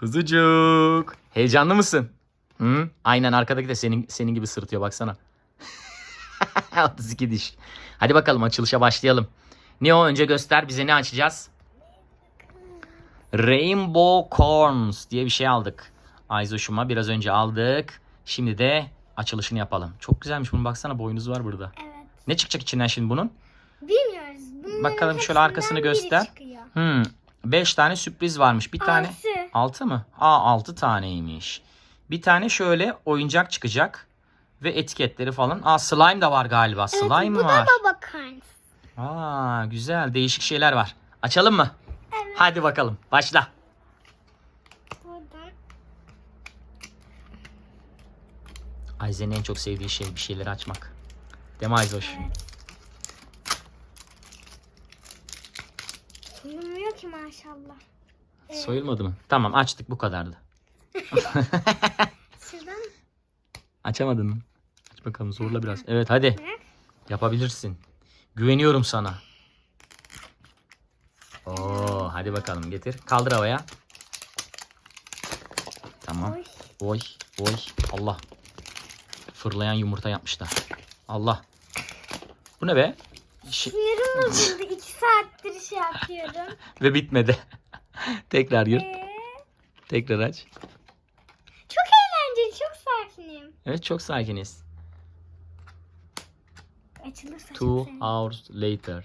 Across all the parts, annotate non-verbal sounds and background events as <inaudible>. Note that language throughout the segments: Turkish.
Kuzucuk. Heyecanlı mısın? Hı? Aynen arkadaki de senin senin gibi sırıtıyor baksana. <laughs> 32 diş. Hadi bakalım açılışa başlayalım. Ne o önce göster bize ne açacağız? Rainbow Corns diye bir şey aldık. Ayzoş'uma biraz önce aldık. Şimdi de açılışını yapalım. Çok güzelmiş bunun baksana boynuzu var burada. Evet. Ne çıkacak içinden şimdi bunun? Bilmiyoruz. Bunların Bakalım şöyle arkasını göster. çıkıyor. Hmm, 5 tane sürpriz varmış. Bir tane Altı. 6 mı? Aa 6 taneymiş. Bir tane şöyle oyuncak çıkacak ve etiketleri falan. Aa slime da var galiba. Slime evet, mı bu var? da baba Karns. Aa güzel değişik şeyler var. Açalım mı? Evet. Hadi bakalım. Başla. Buradan. Ayzen'in en çok sevdiği şey bir şeyleri açmak. Değil mi Ayzoş? Evet. Soyulmuyor ki maşallah. Evet. Soyulmadı mı? Tamam açtık bu kadardı. <laughs> Şuradan Açamadın mı? Aç bakalım zorla biraz. Evet hadi. Yapabilirsin. Güveniyorum sana. Oo, hadi bakalım getir. Kaldır havaya. Tamam. Oy. Oy, oy. Allah. Fırlayan yumurta yapmışlar. Allah. Bu ne be? Şi- Sinirim bozuldu. <laughs> İki saattir şey yapıyorum. Ve bitmedi. <laughs> Tekrar gir. Ee, Tekrar aç. çok eğlenceli. Çok sakinim. Evet çok sakiniz. Açılırsa Two çok hours later.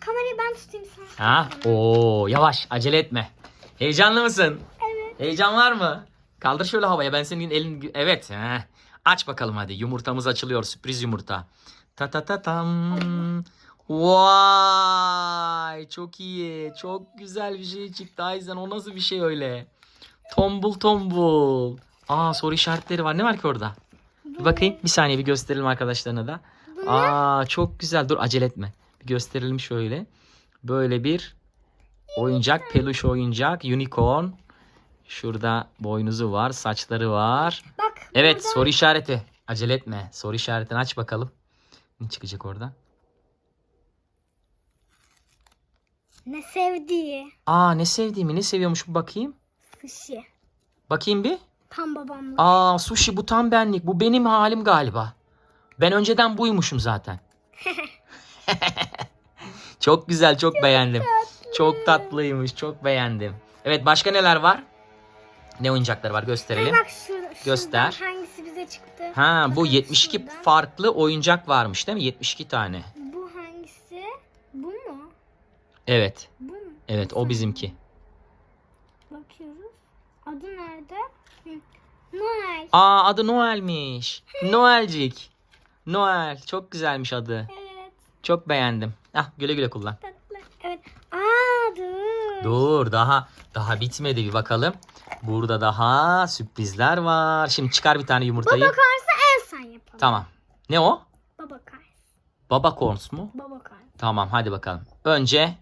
Kamerayı ben tutayım sen. Ha? Oo, yavaş. Acele etme. Heyecanlı mısın? Evet. Heyecan var mı? Kaldır şöyle havaya. Ben senin elin... Evet. Heh. Aç bakalım hadi. Yumurtamız açılıyor. Sürpriz yumurta. Ta ta ta tam. Vay. Çok iyi. Çok güzel bir şey çıktı Ayzen. O nasıl bir şey öyle? Tombul tombul. Aa soru işaretleri var. Ne var ki orada? Bir bakayım. Bir saniye bir gösterelim arkadaşlarına da. Aa çok güzel. Dur acele etme. Bir gösterelim şöyle. Böyle bir oyuncak, peluş oyuncak, unicorn. Şurada boynuzu var, saçları var. Bak. Evet, burada soru işareti. Acele etme. Soru işaretini aç bakalım. Ne çıkacak orada? Ne sevdiği. Aa ne sevdiğimi, ne seviyormuş bu bakayım. Sushi. Bakayım bir. Tam babamla. Aa sushi bu tam benlik. Bu benim halim galiba. Ben önceden buymuşum zaten. <laughs> çok güzel, çok, beğendim. Çok tatlıymış, çok beğendim. Evet başka neler var? Ne oyuncaklar var gösterelim. Bak şurada. Göster. şuradan Hangisi bize çıktı? Ha bu Bakalım 72 şuradan. farklı oyuncak varmış değil mi? 72 tane. Evet. Bu mu? Evet o bizimki. Bakıyoruz. Adı nerede? Hı. Noel. Aa adı Noel'miş. Noelcik. Noel. Çok güzelmiş adı. Evet. Çok beğendim. Ah güle güle kullan. Tatlı. Evet. Aa dur. Dur daha daha bitmedi bir bakalım. Burada daha sürprizler var. Şimdi çıkar bir tane yumurtayı. Baba Kars'ı en son yapalım. Tamam. Ne o? Baba Kars. Baba corns mu? Baba Kars. Tamam hadi bakalım. Önce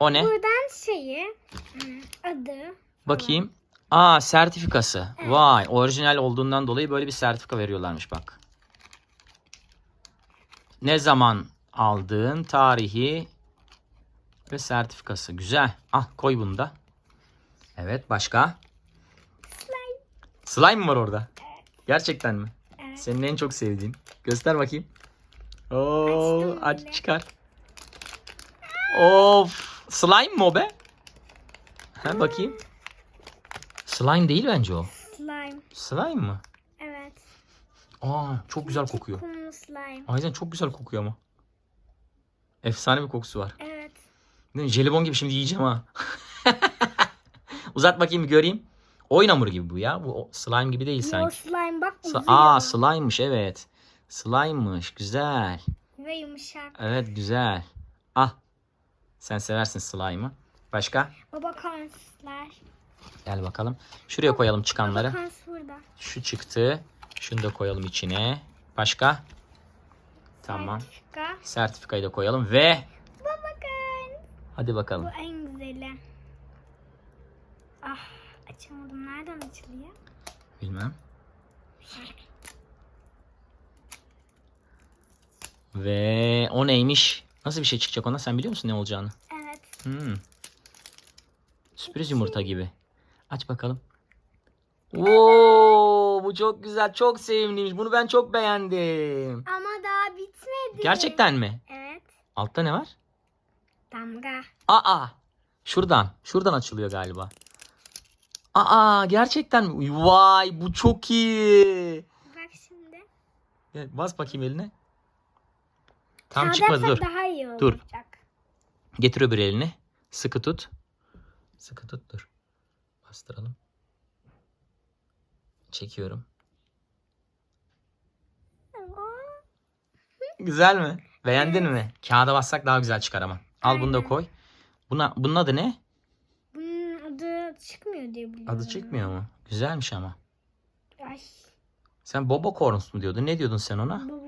o ne? Buradan şeyi hmm, adı Bakayım. Aa sertifikası. Vay orijinal olduğundan dolayı böyle bir sertifika veriyorlarmış bak. Ne zaman aldığın tarihi ve sertifikası. Güzel. Al koy bunu da. Evet başka? slime. Slime mı var orada? Gerçekten mi? Evet. Senin en çok sevdiğin. Göster bakayım. Oo, aç çıkar. Of. Slime mı o be? Ha bakayım. Slime değil bence o. Slime. Slime mı? Evet. Aa çok güzel kokuyor. Kumlu slime. Aynen çok güzel kokuyor ama. Efsane bir kokusu var. Evet. Ne, jelibon gibi şimdi yiyeceğim ha. <laughs> Uzat bakayım bir göreyim. Oyun hamuru gibi bu ya. Bu o- slime gibi değil Yo sanki. slime bak Sla- uzuyor. Aa slime'mış evet. Slime'mış güzel. Ve yumuşak. Evet güzel. Sen seversin slime'ı. Başka? Baba Kars'lar. Gel bakalım. Şuraya koyalım çıkanları. Baba Kars burada. Şu çıktı. Şunu da koyalım içine. Başka? Tamam. Sertifika. Sertifikayı da koyalım ve Baba Kars. hadi Bu bakalım. en güzeli. Ah açamadım. Nereden açılıyor? Bilmem. Ve o neymiş? Nasıl bir şey çıkacak ona? Sen biliyor musun ne olacağını? Evet. Hmm. Sürpriz yumurta gibi. Aç bakalım. Oo, bu çok güzel. Çok sevimliymiş. Bunu ben çok beğendim. Ama daha bitmedi. Gerçekten mi? Evet. Altta ne var? Damga. Aa. Şuradan. Şuradan açılıyor galiba. Aa gerçekten mi? Vay bu çok iyi. Bak şimdi. Bas bakayım eline. Tam çıkmadı dur. daha iyi Dur. olacak. Getir öbür elini. Sıkı tut. Sıkı tut dur. Bastıralım. Çekiyorum. Güzel mi? Beğendin mi? Kağıda bassak daha güzel çıkar ama. Al bunu da Aynen. koy. Buna, bunun adı ne? Bunun adı çıkmıyor diye biliyorum. Adı çıkmıyor mu? Güzelmiş ama. Ay. Sen Bobo Corns mu diyordun? Ne diyordun sen ona? Bubukons.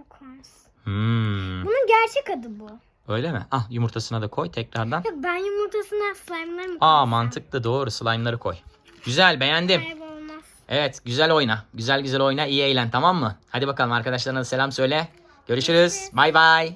Hmm. Bunun gerçek adı bu. Öyle mi? Ah yumurtasına da koy tekrardan. Yok ben yumurtasına slime'ları mı Aa koysam? mantıklı doğru. Slime'ları koy. Güzel beğendim. Kaybolmaz. Evet güzel oyna. Güzel güzel oyna iyi eğlen tamam mı? Hadi bakalım arkadaşlarına da selam söyle. Görüşürüz. Bay bay.